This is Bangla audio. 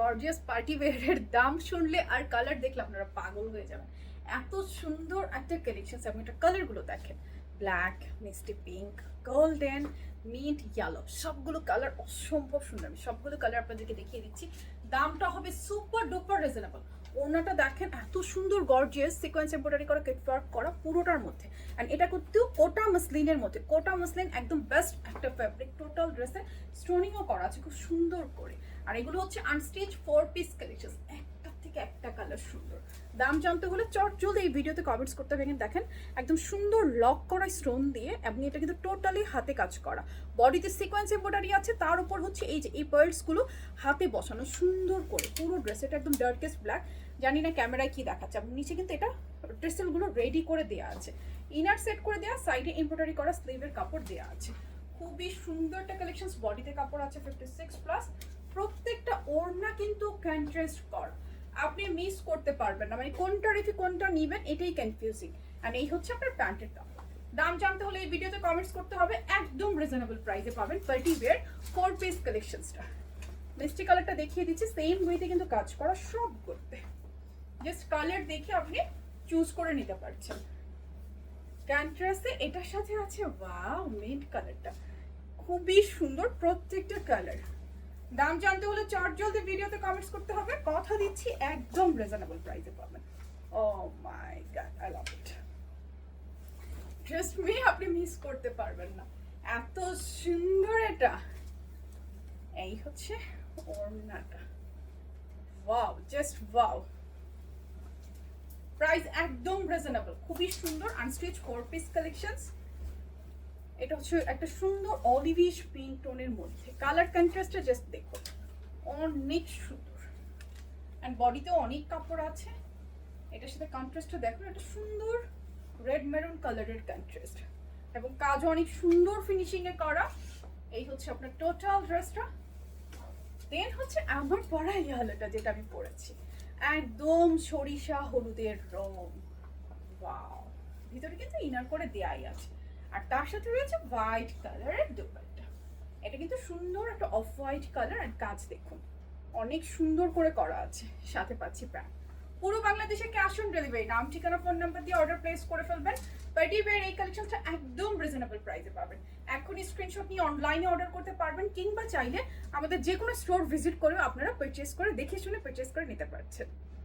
গর্জিয়াস পার্টি ওয়্যারের দাম শুনলে আর কালার দেখলে আপনারা পাগল হয়ে যাবেন। এত সুন্দর একটা কালেকশন আপনি একটা কালারগুলো দেখেন। ব্ল্যাক মিষ্টি পিঙ্ক গোল্ডেন মিন্ট ইয়ালো সবগুলো কালার অসম্ভব সুন্দর। আমি সবগুলো কালার আপনাদেরকে দেখিয়ে দিচ্ছি। দামটা হবে সুপার ডুপার রিজনেবল ওনাটা দেখেন এত সুন্দর গর্জিয়াস সিকোয়েন্স এমব্রয়ডারি করা ওয়ার্ক করা পুরোটার মধ্যে। অ্যান্ড এটা করতেও কোটা মসলিনের মধ্যে। কোটা মসলিন একদম বেস্ট একটা ফ্যাব্রিক টোটাল ড্রেসে স্টোনিংও করা আছে, খুব সুন্দর করে। আর এগুলো হচ্ছে আনস্টিচ ফোর পিস কালেকশন একটা থেকে একটা কালার সুন্দর। দাম জানতে হলে চট জলদি এই ভিডিওতে কমেন্টস করতে পারেন দেখেন, একদম সুন্দর লক করা স্টোন দিয়ে এবং এটা কিন্তু টোটালি হাতে কাজ করা। বডিতে সিকোয়েন্স এম্ব্রয়ডারি আছে, তার উপর হচ্ছে এই যে, এই পার্লসগুলো হাতে বসানো, সুন্দর করে। পুরো ড্রেস এটা একদম ডার্কেস্ট ব্ল্যাক জানি না ক্যামেরায় কি দেখাচ্ছে, এবং নিচে কিন্তু এটা ড্রেসেলগুলো রেডি করে দেওয়া আছে। ইনার সেট করে দেওয়া সাইডে এমব্রয়ডারি করা স্লিভের কাপড় দেওয়া আছে। খুবই সুন্দর একটা কালেকশন বডিতে কাপড় আছে ফিফটি সিক্স প্লাস প্রত্যেকটা ওড়না কিন্তু কন্ট্রাস্ট করা। আপনি মিস করতে পারবেন না। মানে কোনটা রেখে কোনটা নিবেন, এটাই কনফিউজিং আর এই হচ্ছে আপনার প্যান্টের দাম। দাম জানতে হলে এই ভিডিওতে কমেন্টস করতে হবে। একদম রিজনেবল প্রাইসে পাবেন পার্টি ওয়্যার ফোর পিস কালেকশনসটা মিষ্টি কালারটা দেখিয়ে দিচ্ছি। সেম ওয়েতে কিন্তু কাজ করা সব করতে। জাস্ট কালার দেখে আপনি চুজ করে নিতে পারছেন। ক্যান্ট্রাসে এটার সাথে আছে ওয়াও মিন্ট কালারটা খুবই সুন্দর প্রত্যেকটা কালার দাম জানতে হলে চট জলদি ভিডিওতে কমেন্টস করতে হবে। কথা দিচ্ছি একদম রিজনেবল প্রাইসে পাবেন। ও my god I love it just me আপনি মিস করতে পারবেন না। এত সুন্দর এটা। এই হচ্ছে ওড়নাটা। ওয়াও জাস্ট ওয়াও প্রাইস একদম রিজনেবল খুবই সুন্দর আনস্টিচ ফোর পিস কালেকশনস এটা হচ্ছে একটা সুন্দর অলিভিশ পিঙ্ক টোনের মধ্যে। কালার কন্ট্রাস্টটা জাস্ট দেখো। অনেক সুন্দর। অ্যান্ড বডিতেও অনেক কাপড় আছে। এটার সাথে কন্ট্রাস্টটা দেখো এটা সুন্দর রেড মেরুন কালারের কন্ট্রাস্ট এবং কাজও অনেক সুন্দর ফিনিশিং এ করা। এই হচ্ছে আপনার টোটাল ড্রেসটা দেন হচ্ছে আমার পরা ইয়ালোটা যেটা আমি পরেছি। একদম সরিষা হলুদের রং। ওয়াও ভিতরে কিন্তু ইনার করে দেয়াই আছে। আর তার সাথে রয়েছে হোয়াইট কালারের দোপাট্টা। এটা কিন্তু সুন্দর একটা অফ হোয়াইট কালার আর কাজ দেখুন। অনেক সুন্দর করে করা আছে, সাথে পাচ্ছি প্যান্ট পুরো বাংলাদেশে ক্যাশ অন ডেলিভারি নাম, ঠিকানা ফোন নাম্বার দিয়ে অর্ডার প্লেস করে ফেলবেন। পার্টি ওয়্যার এই কালেকশনটা একদম রিজনেবল প্রাইসে পাবেন। এখন স্ক্রিনশট নিয়ে অনলাইনে অর্ডার করতে পারবেন, কিংবা চাইলে আমাদের যে কোনো স্টোর ভিজিট করেও আপনারা পারচেস করে, দেখে শুনে পারচেস করে নিতে পারছেন।